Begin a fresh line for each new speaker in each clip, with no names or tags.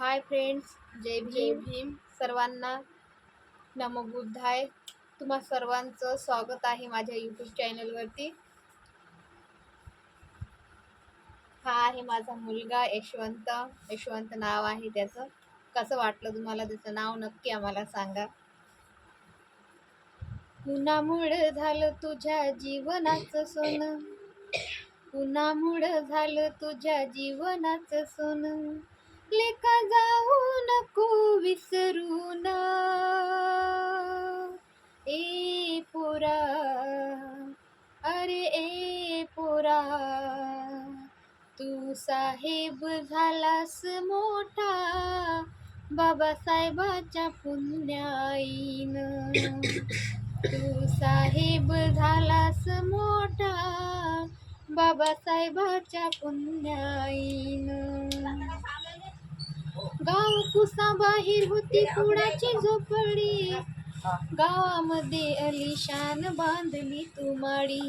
हाय friends जय भीम.
भीम.
सर्वांना नमो बुद्धाय. तुम्हा सर्वांचं स्वागत आहे माझ्या यूट्यूब चॅनलवरती हा आहे माझा मुलगा यशवंत. यशवंत नाव आहे त्याचं. कसं वाटलं तुम्हाला त्याचं नाव? नक्की आम्हाला सांगा. उन्हामुळं झालं तुझ्या जीवनाचं सोनं. उन्हामुळं झालं तुझ्या जीवनाचं सोनं. लेका जाऊ नको विसरू ना. ए पोरा अरे ए पोरा तू साहेब झालास मोठा बाबासाहेबाच्या पुण्याईन. तू साहेब झालास मोठा बाबासाहेबाच्या पुण्याईन. कुसा बाहेर होती कुणाची झोपडी. गावामध्ये अलिशान बांधली तू माडी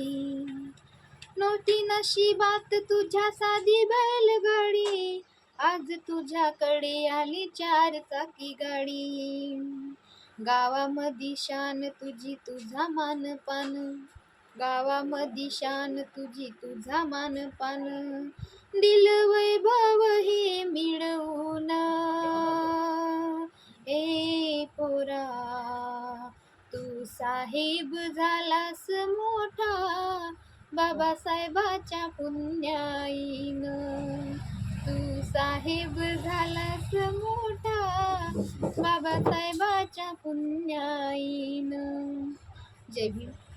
नव्हती नशिबात तुझ्या साधी बैलगाडी. आज तुझ्याकडे आली चार चाकी गाडी. गावामध्ये शान तुझी तुझा मान पान गावामध्ये शान तुझी तुझा मान पान दिल वैभव हे ए पोरा तू साहेब झालास मोठा बाबासाहेबाच्या पुण्याईन. तू साहेब झालास मोठा बाबासाहेबाच्या पुण्याईन. जय भीम.